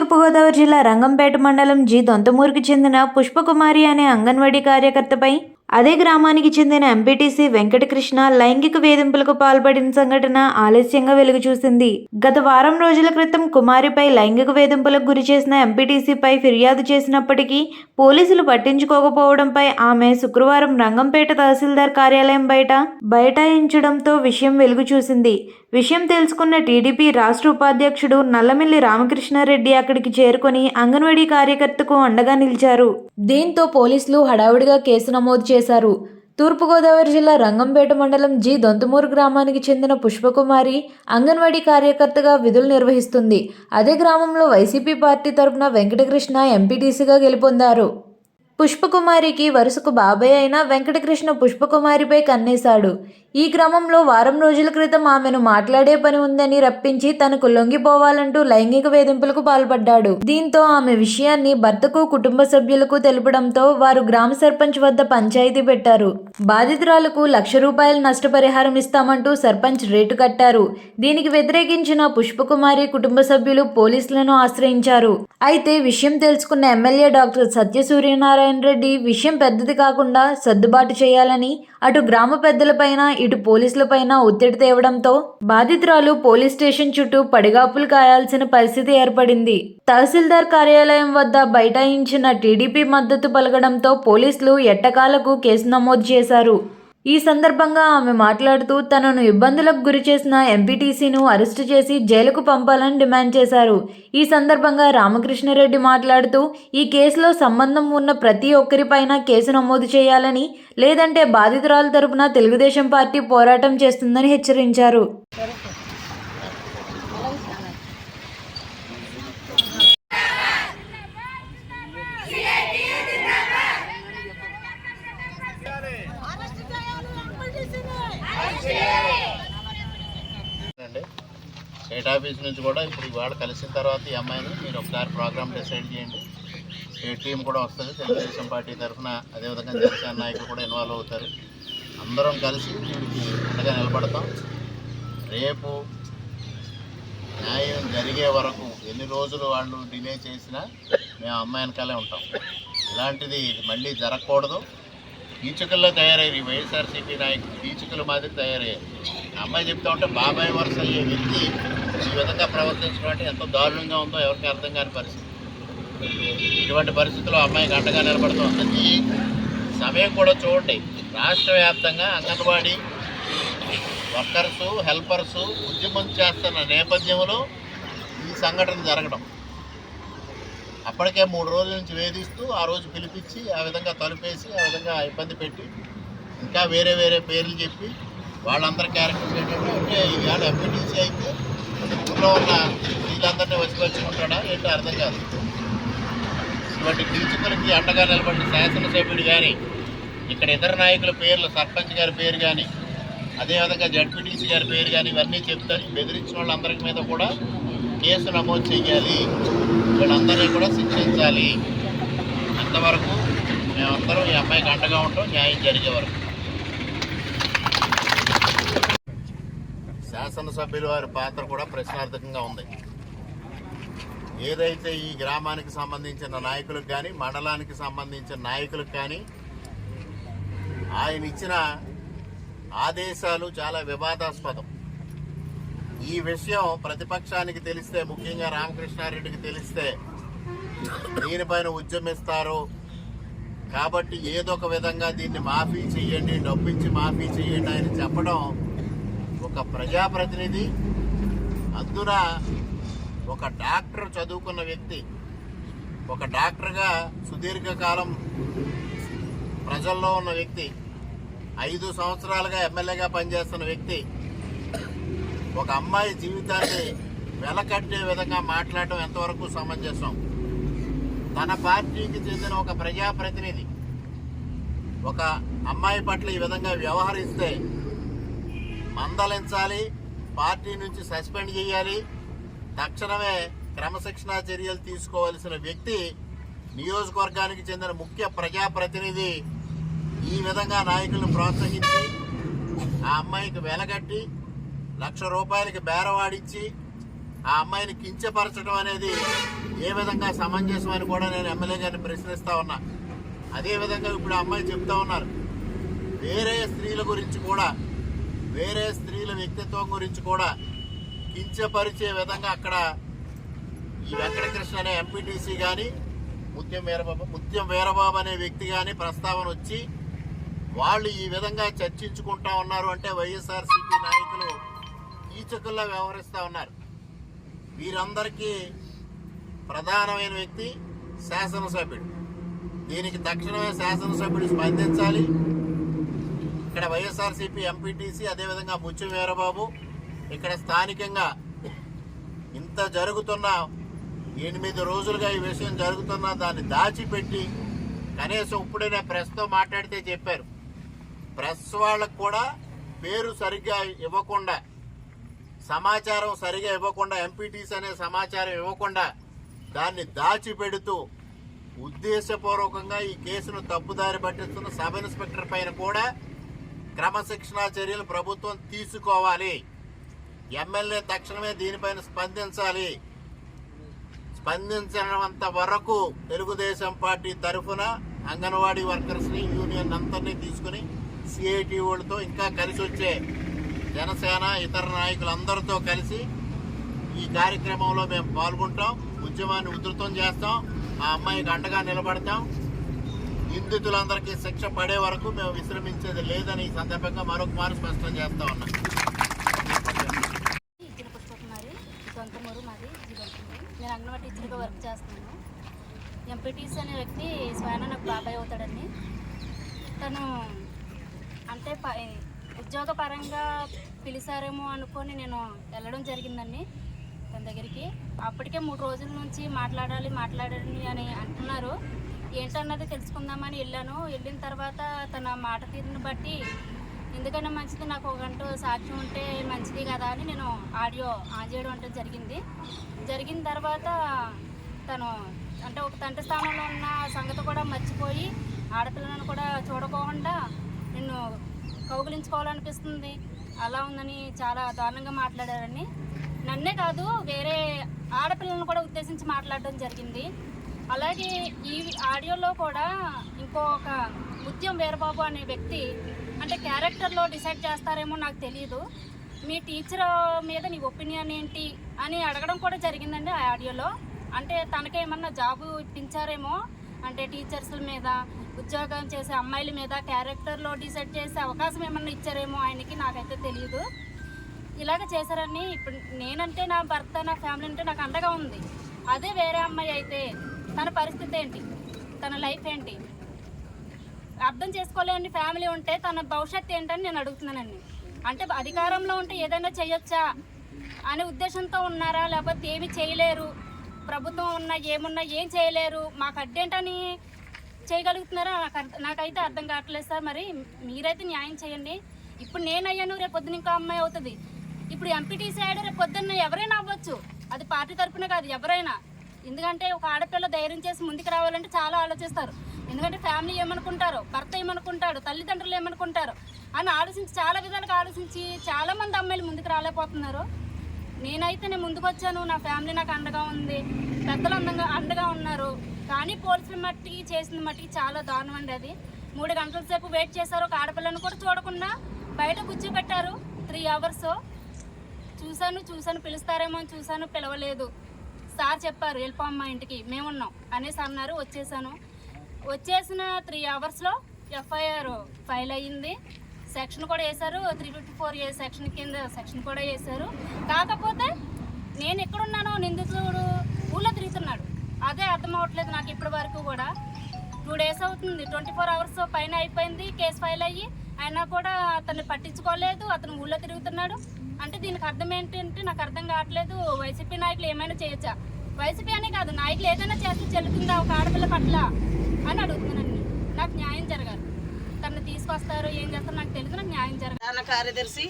తూర్పుగోదావరి జిల్లా రంగంపేట మండలం జి దొంతమూరుకి చెందిన పుష్పకుమారి అనే అంగన్వాడీ కార్యకర్తపై అదే గ్రామానికి చెందిన ఎంపీటీసీ వెంకటకృష్ణ లైంగిక వేధింపులకు పాల్పడిన సంఘటన ఆలస్యంగా వెలుగు చూసింది గత వారం రోజుల క్రితం కుమారిపై లైంగిక వేధింపులకు గురి చేసిన ఎంపీటీసీపై ఫిర్యాదు చేసినప్పటికీ పోలీసులు పట్టించుకోకపోవడంపై ఆమె శుక్రవారం రంగంపేట తహసీల్దార్ కార్యాలయం బయట బైఠాయించడంతో విషయం వెలుగు చూసింది విషయం తెలుసుకున్న టీడీపీ రాష్ట్ర ఉపాధ్యక్షుడు నల్లమిల్లి రామకృష్ణారెడ్డి అక్కడికి చేరుకొని అంగన్వాడీ కార్యకర్తకు అండగా నిలిచారు. దీంతో పోలీసులు హడావుడిగా కేసు నమోదు చేశారు. తూర్పుగోదావరి జిల్లా రంగంపేట మండలం జి దొంతమూరు గ్రామానికి చెందిన పుష్పకుమారి అంగన్వాడీ కార్యకర్తగా విధులు నిర్వహిస్తుంది. అదే గ్రామంలో వైసీపీ పార్టీ తరపున వెంకటకృష్ణ ఎంపీటీసీగా గెలుపొందారు. పుష్పకుమారికి వరుసకు బాబాయ్ అయిన వెంకటకృష్ణ పుష్పకుమారిపై కన్నేశాడు. ఈ క్రమంలో వారం రోజుల క్రితం ఆమెను మాట్లాడే పని ఉందని రప్పించి తనకు లొంగిపోవాలంటూ లైంగిక వేధింపులకు పాల్పడ్డాడు. దీంతో ఆమె విషయాన్ని భర్తకు కుటుంబ సభ్యులకు తెలపడంతో వారు గ్రామ సర్పంచ్ వద్ద పంచాయతీ పెట్టారు. బాధితురాలకు లక్ష రూపాయల నష్టపరిహారం ఇస్తామంటూ సర్పంచ్ రేటు కట్టారు. దీనికి వ్యతిరేకించిన పుష్పకుమారి కుటుంబ సభ్యులు పోలీసులను ఆశ్రయించారు. అయితే విషయం తెలుసుకున్న ఎమ్మెల్యే డాక్టర్ సత్య సూర్యనారాయణ రెడ్డి విషయం పెద్దది కాకుండా సర్దుబాటు చేయాలని అటు గ్రామ పెద్దలపైన ఇటు పోలీసులపైన ఒత్తిడి తేవడంతో బాధితురాలు పోలీస్ స్టేషన్ చుట్టూ పడిగాపులు కాయాల్సిన పరిస్థితి ఏర్పడింది. తహసీల్దార్ కార్యాలయం వద్ద బైఠాయించిన టీడీపీ మద్దతు పలకడంతో పోలీసులు ఎట్టకాలకు కేసు నమోదు చేశారు. ఈ సందర్భంగా ఆమె మాట్లాడుతూ తనను ఇబ్బందులకు గురి చేసిన ఎంపీటీసీను అరెస్టు చేసి జైలుకు పంపాలని డిమాండ్ చేశారు. ఈ సందర్భంగా రామకృష్ణారెడ్డి మాట్లాడుతూ ఈ కేసులో సంబంధం ఉన్న ప్రతి ఒక్కరిపైన కేసు నమోదు చేయాలని లేదంటే బాధితురాల తరపున తెలుగుదేశం పార్టీ పోరాటం చేస్తుందని హెచ్చరించారు అరెస్ట్ చేయాలి ఎంపీటీసీని అండి నుంచి కూడా ఇప్పుడు ఇవాళ కలిసిన తర్వాత ఈ అమ్మాయిని మీరు ఒకసారి ప్రోగ్రామ్ డిసైడ్ చేయండి. స్టేట్ టీం కూడా వస్తుంది. తెలుగుదేశం పార్టీ తరఫున అదేవిధంగా జనసేన నాయకులు కూడా ఇన్వాల్వ్ అవుతారు. అందరం కలిసి వీడికి అండగా నిలబడతాం. రేపు న్యాయం జరిగే వరకు ఎన్ని రోజులు వాళ్ళు డిలే చేసినా మేము అమ్మాయి వెనకాలే ఉంటాం. ఇలాంటిది మళ్ళీ జరగకూడదు. కీచుకల్లో తయారయ్యారు. వైఎస్ఆర్సీపీ నాయకులు కీచుకల మాదిరి తయారయ్యారు. అమ్మాయి చెప్తా ఉంటే బాబాయ్ వరుస అయ్యే వ్యక్తి ఈ విధంగా ప్రవర్తించడం అంటే ఎంతో దారుణంగా ఉందో ఎవరికి అర్థం కాని పరిస్థితి. ఇటువంటి పరిస్థితుల్లో అమ్మాయికి అండగా నిలబడుతుంది ఈ సమయం కూడా చూడండి. రాష్ట్ర వ్యాప్తంగా అంగన్వాడీ వర్కర్సు హెల్పర్సు ఉద్యమం చేస్తున్న నేపథ్యంలో ఈ సంఘటన జరగడం. అప్పటికే మూడు రోజుల నుంచి వేధిస్తూ ఆ రోజు పిలిపించి ఆ విధంగా తలుపేసి ఆ విధంగా ఇబ్బంది పెట్టి ఇంకా వేరే వేరే పేర్లు చెప్పి వాళ్ళందరి క్యారెక్టర్స్ ఏంటంటే అంటే ఈవేళ ఎంపీటీసీ అయితే ఊళ్ళో ఉన్న వీళ్ళందరినీ వసిపరుచుకుంటాడా ఏంటో అర్థం కాదు. ఇటువంటి కీచకులకి అండగా నిలబడిన శాసనసభ్యుడు కానీ ఇక్కడ ఇతర నాయకుల పేర్లు సర్పంచ్ గారి పేరు కానీ అదేవిధంగా జడ్పీటీసీ గారి పేరు కానీ ఇవన్నీ చెప్తారు బెదిరించిన వాళ్ళందరి మీద కూడా కేసు నమోదు చేయాలి. వీళ్ళందరినీ కూడా శిక్షించాలి. అంతవరకు మేమందరం ఈ అమ్మాయికి అండగా ఉంటాం. న్యాయం జరిగే వరకు. శాసనసభ్యుల వారి పాత్ర కూడా ప్రశ్నార్థకంగా ఉంది. ఏదైతే ఈ గ్రామానికి సంబంధించిన నాయకులకు కానీ మండలానికి సంబంధించిన నాయకులకు కానీ ఆయన ఇచ్చిన ఆదేశాలు చాలా వివాదాస్పదం. ఈ విషయం ప్రతిపక్షానికి తెలిస్తే ముఖ్యంగా రామకృష్ణారెడ్డికి తెలిస్తే దీనిపైన ఉద్యమిస్తారు. కాబట్టి ఏదో ఒక విధంగా దీన్ని మాఫీ చేయండి డబ్బించి మాఫీ చేయండి అని చెప్పడం ఒక ప్రజాప్రతినిధి అందున ఒక డాక్టర్ చదువుకున్న వ్యక్తి ఒక డాక్టర్గా సుదీర్ఘకాలం ప్రజల్లో ఉన్న వ్యక్తి ఐదు సంవత్సరాలుగా ఎమ్మెల్యేగా పనిచేస్తున్న వ్యక్తి ఒక అమ్మాయి జీవితాన్ని వెలకట్టే విధంగా మాట్లాడటం ఎంతవరకు సమంజసం? తన పార్టీకి చెందిన ఒక ప్రజాప్రతినిధి ఒక అమ్మాయి పట్ల ఈ విధంగా వ్యవహరిస్తే మందలించాలి. పార్టీ నుంచి సస్పెండ్ చేయాలి. తక్షణమే క్రమశిక్షణా చర్యలు తీసుకోవాల్సిన వ్యక్తి నియోజకవర్గానికి చెందిన ముఖ్య ప్రజాప్రతినిధి ఈ విధంగా నాయకులను ప్రోత్సహించి ఆ అమ్మాయికి వెలగట్టి లక్ష రూపాయలకి బేరవాడిచ్చి ఆ అమ్మాయిని కించపరచడం అనేది ఏ విధంగా సమంజసం అని కూడా నేను ఎమ్మెల్యే గారిని ప్రశ్నిస్తా ఉన్నా. అదే విధంగా ఇప్పుడు అమ్మాయి చెప్తా ఉన్నారు. వేరే స్త్రీల గురించి కూడా వేరే స్త్రీల వ్యక్తిత్వం గురించి కూడా కించపరిచే విధంగా అక్కడ ఈ వెంకటకృష్ణ అనే ఎంపీటీసీ కానీ ముత్యం వీరబాబు ముత్యం వీరబాబు అనే వ్యక్తి కానీ ప్రస్తావన వచ్చి వాళ్ళు ఈ విధంగా చర్చించుకుంటా ఉన్నారు అంటే వైఎస్ఆర్సీపీ నాయకులు కీచకుల్లా వ్యవహరిస్తూ ఉన్నారు. వీరందరికీ ప్రధానమైన వ్యక్తి శాసనసభ్యుడు. దీనికి తక్షణమే శాసనసభ్యుడు స్పందించాలి. ఇక్కడ వైఎస్ఆర్సీపీ ఎంపీటీసీ అదేవిధంగా ముత్యం వీరబాబు. ఇక్కడ స్థానికంగా ఇంత జరుగుతున్న ఎనిమిది రోజులుగా ఈ విషయం జరుగుతున్న దాన్ని దాచిపెట్టి కనీసం ఇప్పుడైనా ప్రెస్తో మాట్లాడితే చెప్పారు. ప్రెస్ వాళ్ళకు కూడా పేరు సరిగ్గా ఇవ్వకుండా సమాచారం సరిగా ఇవ్వకుండా ఎంపీటీస్ అనే సమాచారం ఇవ్వకుండా దాన్ని దాచిపెడుతూ ఉద్దేశపూర్వకంగా ఈ కేసును తప్పుదారి పట్టిస్తున్న సబ్ ఇన్స్పెక్టర్ పైన కూడా క్రమశిక్షణా చర్యలు ప్రభుత్వం తీసుకోవాలి. ఎమ్మెల్యే తక్షణమే దీనిపైన స్పందించాలి. స్పందించినంత వరకు తెలుగుదేశం పార్టీ తరఫున అంగన్వాడీ వర్కర్స్ని యూనియన్ అంతర్ని తీసుకుని సిఐటి వాళ్ళతో ఇంకా కలిసి వచ్చే జనసేన ఇతర నాయకులందరితో కలిసి ఈ కార్యక్రమంలో మేము పాల్గొంటాం. ఉద్యమాన్ని ఉధృతం చేస్తాం. ఆ అమ్మాయికి అండగా నిలబడతాం. నిందితులందరికీ శిక్ష పడే వరకు మేము విశ్రమించేది లేదని ఈ సందర్భంగా మరొక మారు స్పష్టం చేస్తా ఉన్నాం సొంతమూరు నేను అంగన్వాడీ టీచర్గా వర్క్ చేస్తున్నాను. ఎంపీటీసీ అనే వ్యక్తి స్వయాన నాకు బాబాయ్ అవుతాడండి తను అంటే ప ఉద్యోగ పరంగా పిలిచారేమో అనుకొని నేను వెళ్ళడం జరిగిందండి తన దగ్గరికి. అప్పటికే మూడు రోజుల నుంచి మాట్లాడాలి మాట్లాడాలి అని అంటున్నారు. ఏంటన్నది తెలుసుకుందామని వెళ్ళాను. వెళ్ళిన తర్వాత తన మాట తీరుని బట్టి ఎందుకన్నా మంచిది నాకు ఒక గంట సాక్ష్యం ఉంటే మంచిది కదా అని నేను ఆడియో ఆన్ చేయడం అంటే జరిగింది. జరిగిన తర్వాత తను అంటే ఒక తండ్రి స్థానంలో ఉన్న సంగతి కూడా మర్చిపోయి ఆడపిల్లను కూడా చూడకోకుండా నిన్ను కౌగిలించుకోవాలనిపిస్తుంది. అలా ఉందని చాలా దారుణంగా మాట్లాడారని. నన్నే కాదు వేరే ఆడపిల్లలను కూడా ఉద్దేశించి మాట్లాడడం జరిగింది. అలాగే ఈ ఆడియోలో కూడా ఇంకొక ముత్యం వీరబాబు అనే వ్యక్తి అంటే క్యారెక్టర్లో డిసైడ్ చేస్తారేమో నాకు తెలియదు మీ టీచర్ మీద నీ ఒపీనియన్ ఏంటి అని అడగడం కూడా జరిగిందండి ఆ ఆడియోలో. అంటే తనకేమన్నా జాబు ఇప్పించారేమో? అంటే టీచర్స్ల మీద ఉద్యోగం చేసే అమ్మాయిల మీద క్యారెక్టర్లో డిసైడ్ చేసే అవకాశం ఏమన్నా ఇచ్చారేమో ఆయనకి నాకైతే తెలియదు ఇలాగ చేశారని ఇప్పుడు నేనంటే నా భర్త నా ఫ్యామిలీ అంటే నాకు అండగా ఉంది. అదే వేరే అమ్మాయి అయితే తన పరిస్థితి ఏంటి? తన లైఫ్ ఏంటి? అర్థం చేసుకోలేని ఫ్యామిలీ ఉంటే తన భవిష్యత్తు ఏంటని నేను అడుగుతున్నానండి. అంటే అధికారంలో ఉంటే ఏదైనా చేయొచ్చా? అనే ఉద్దేశంతో ఉన్నారా? లేకపోతే ఏమి చేయలేరు? ప్రభుత్వం ఉన్నా ఏమున్నా ఏం చేయలేరు? మాకు అడ్డేంటని చేయగలుగుతున్నారా? నాకు నాకైతే అర్థం కావట్లేదు సార్. మరి మీరైతే న్యాయం చేయండి. ఇప్పుడు నేను అయ్యాను రేపు పొద్దున ఇంకో అమ్మాయి అవుతుంది. ఇప్పుడు ఎంపీటీసీ అయ్యాడు రేపు పొద్దున్న ఎవరైనా అవ్వచ్చు. అది పార్టీ తరఫున కాదు ఎవరైనా. ఎందుకంటే ఒక ఆడపిల్ల ధైర్యం చేసి ముందుకు రావాలంటే చాలా ఆలోచిస్తారు. ఎందుకంటే ఫ్యామిలీ ఏమనుకుంటారు భర్త ఏమనుకుంటాడు తల్లిదండ్రులు ఏమనుకుంటారు అని ఆలోచించి చాలా విధాలుగా ఆలోచించి చాలా మంది అమ్మాయిలు ముందుకు రాలేకపోతున్నారు. నేనైతే నేను ముందుకు వచ్చాను నా ఫ్యామిలీ నాకు అండగా ఉంది పెద్దలు అందంగా అండగా ఉన్నారు. కానీ పోలీసుల మట్టికి చేసిన మట్టికి చాలా దారుణం అండి అది. మూడు గంటల సేపు వెయిట్ చేశారు ఒక ఆడపిల్లను కూడా చూడకుండా బయట కూర్చోబెట్టారు. త్రీ అవర్స్ చూశాను చూశాను పిలుస్తారేమో అని చూశాను పిలవలేదు. సార్ చెప్పారు వెళ్ళిపోమ్మా ఇంటికి మేమున్నాం. అనేసి అన్నారు వచ్చేసాను. వచ్చేసిన త్రీ అవర్స్లో ఎఫ్ఐఆర్ ఫైల్ అయ్యింది. సెక్షన్ కూడా వేశారు three fifty four A section కింద సెక్షన్ కూడా వేశారు. కాకపోతే నేను ఎక్కడున్నానో నిందితుడు ఊళ్ళో తిరుగుతున్నాడు. అదే అర్థం అవ్వట్లేదు నాకు ఇప్పటి వరకు కూడా. టూ డేస్ అవుతుంది ట్వంటీ ఫోర్ అవర్స్ పైన అయిపోయింది కేసు ఫైల్ అయ్యి. అయినా కూడా అతన్ని పట్టించుకోలేదు అతను ఊళ్ళో తిరుగుతున్నాడు. అంటే దీనికి అర్థం ఏంటంటే నాకు అర్థం కావట్లేదు వైసీపీ నాయకులు ఏమైనా చేయొచ్చా? వైసీపీ అనే కాదు నాయకులు ఏదైనా చేస్తే చెల్లుతుందా ఒక ఆడపిల్ల పట్ల అని అడుగుతున్నాను నాకు న్యాయం జరగాలి. తను తీసుకొస్తారు ఏం చేస్తారో నాకు తెలుసు నాకు న్యాయం జరగాలి. ప్రధాన కార్యదర్శి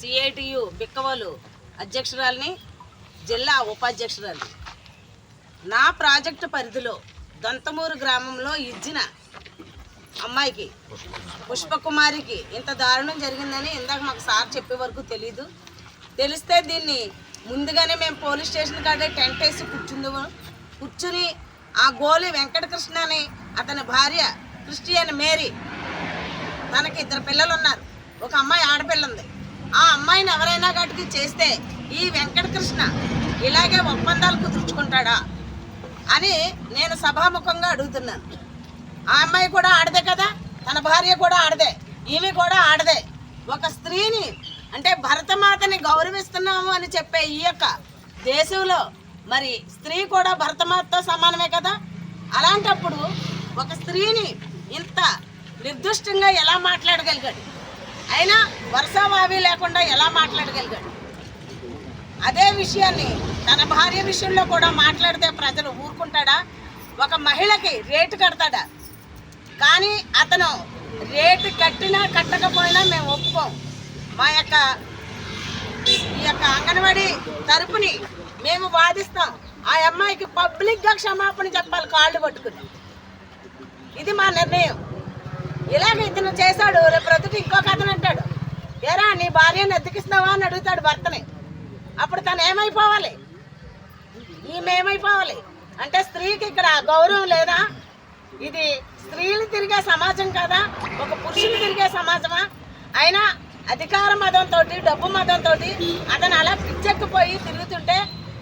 సిఐటియు బిక్కవలు అధ్యక్షురాలిని జిల్లా ఉపాధ్యక్షురాలు నా ప్రాజెక్టు పరిధిలో దొంతమూరు గ్రామంలో ఇచ్చిన అమ్మాయికి పుష్పకుమారికి ఇంత దారుణం జరిగిందని ఇందాక మాకు సార్ చెప్పే వరకు తెలీదు. తెలిస్తే దీన్ని ముందుగానే మేము పోలీస్ స్టేషన్ కాడే టెంట్ వేసి కూర్చుందాము. కూర్చుని ఆ గోలి వెంకటకృష్ణ అని అతని భార్య క్రిస్టియన్ మేరీ తనకి ఇద్దరు పిల్లలు ఉన్నారు. ఒక అమ్మాయి ఆడపిల్ల ఉంది. ఆ అమ్మాయిని ఎవరైనా గట్టికి చేస్తే ఈ వెంకటకృష్ణ ఇలాగే ఒప్పందాలు కుదుర్చుకుంటాడా అని నేను సభాముఖంగా అడుగుతున్నాను. ఆ అమ్మాయి కూడా ఆడదే కదా? తన భార్య కూడా ఆడదే. ఈమె కూడా ఆడదే. ఒక స్త్రీని అంటే భరతమాతని గౌరవిస్తున్నాము అని చెప్పే ఈ యొక్క దేశంలో మరి స్త్రీ కూడా భరతమాతతో సమానమే కదా? అలాంటప్పుడు ఒక స్త్రీని ఇంత నిర్దుష్టంగా ఎలా మాట్లాడగలిగాడు? అయినా వర్షావావి లేకుండా ఎలా మాట్లాడగలిగాడు? అదే విషయాన్ని తన భార్య విషయంలో కూడా మాట్లాడితే ప్రజలు ఊరుకుంటాడా? ఒక మహిళకి రేటు కడతాడా? కానీ అతను రేటు కట్టినా కట్టకపోయినా మేము ఒప్పుకోం. మా యొక్క ఈ యొక్క అంగన్వాడీ తరపుని మేము వాదిస్తాం. ఆ అమ్మాయికి పబ్లిక్గా క్షమాపణ చెప్పాలి కాళ్ళు పట్టుకుని. ఇది మా నిర్ణయం. ఇలాగ ఇతను చేశాడు రేపు ప్రొద్దుట ఇంకొక అతను అంటాడు. ఏరా నీ భార్యను ఎత్తికిస్తావా అని అడుగుతాడు భర్తని. అప్పుడు తను ఏమైపోవాలి? ఈమె ఏమైపోవాలి? అంటే స్త్రీకి ఇక్కడ గౌరవం లేదా? ఇది స్త్రీలు తిరిగే సమాజం కదా? ఒక పురుషులు తిరిగే సమాజమా? అయినా అధికార మతంతో డబ్బు మతంతో అతను అలా పిచ్చెక్కిపోయి తిరుగుతుంటే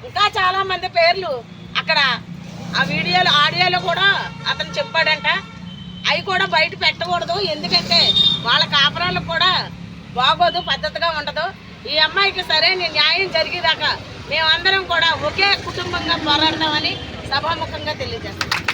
ఇంకా చాలా మంది పేర్లు అక్కడ ఆ వీడియోలు ఆడియోలో కూడా అతను చెప్పాడంట. అవి కూడా బయట పెట్టకూడదు. ఎందుకంటే వాళ్ళ కాపురాలకు కూడా బాగోదు పద్ధతిగా ఉండదు. ఈ అమ్మాయికి సరైన న్యాయం జరిగేదాకా మేమందరం కూడా ఒకే కుటుంబంగా పోరాడతామని సభాముఖంగా తెలియజేస్తాం